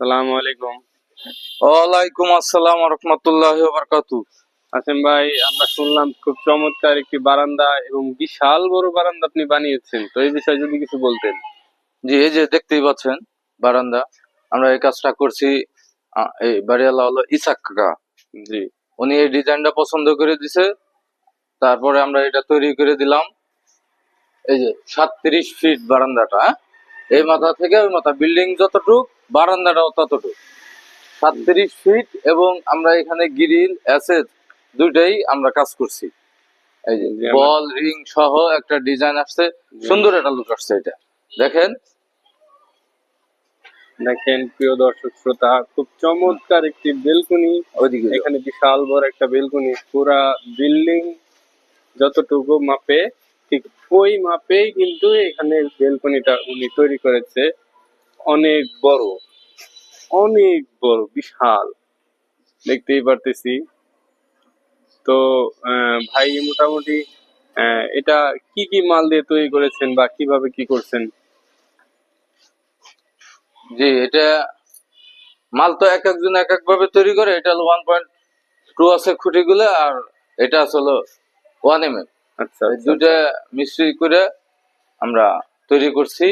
সালাম আলাইকুম। ওয়ালাইকুম আসসালাম রহমতুল্লাহ বারকাতু আসেম ভাই আমরা শুনলাম খুব চমৎকার একটি বারান্দা এবং বিশাল বড় বারান্দা আপনি বানিয়েছেন। তো এই বিষয়ে যদি কিছু বলতেন। জি এই যে দেখতেই পাচ্ছেন বারান্দা আমরা এই কাজটা করছি এই বাড়িওয়ালা হলো ইসাক কাকা। জি। উনি এই ডিজাইনটা পছন্দ করে দিছে তারপরে আমরা এটা তৈরি করে দিলাম। এই যে সাতত্রিশ ফিট বারান্দাটা হ্যাঁ? এই মাথা থেকে ওই মাথা। বিল্ডিং যতটুক বারান্দাটাও ততটুক। সাতত্রিশ ফিট এবং আমরা এখানে গ্রিল অ্যাসেজ দুইটাই আমরা কাজ করছি। এই যে বল রিং সহ একটা ডিজাইন আসছে। সুন্দর একটা লুক আসছে এটা। দেখেন। দেখেন প্রিয় দর্শক শ্রোতা খুব চমৎকার একটি বেলকনি এখানে বিশাল বড় একটা বেলকনি পুরা বিল্ডিং যতটুকু মাপে ঠিক ওই মাপেই কিন্তু এখানে বেলকনিটা উনি তৈরি করেছে। অনেক বড় অনেক বড়, বিশাল। দেখতেই পারতেছি। তো ভাই মোটামুটি এটা কি কি মাল দিয়ে তৈরি করেছেন বা কীভাবে কি করছেন? জি, এটা মাল তো এক একজন এক এক ভাবে তৈরি করে। এটা হলো ওয়ান পয়েন্ট টু আছে খুঁটিগুলো আর এটা আছে হলো ওয়ান এম এম আচ্ছা আচ্ছা, মিশ্রি করে আমরা তৈরি করছি।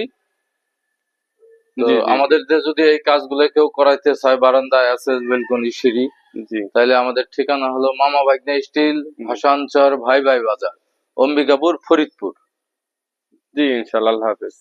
তো। আমাদের যদি এই কাজগুলো কেউ করাইতে চায় বারান্দায় আছে বেলকনি সিঁড়ি জি। তাহলে আমাদের ঠিকানা হলো মামা বাগনা স্টিল ভাসানচর ভাই ভাই বাজার অম্বিকাপুর ফরিদপুর। জি ইনশাল্লাহ হাফেজ।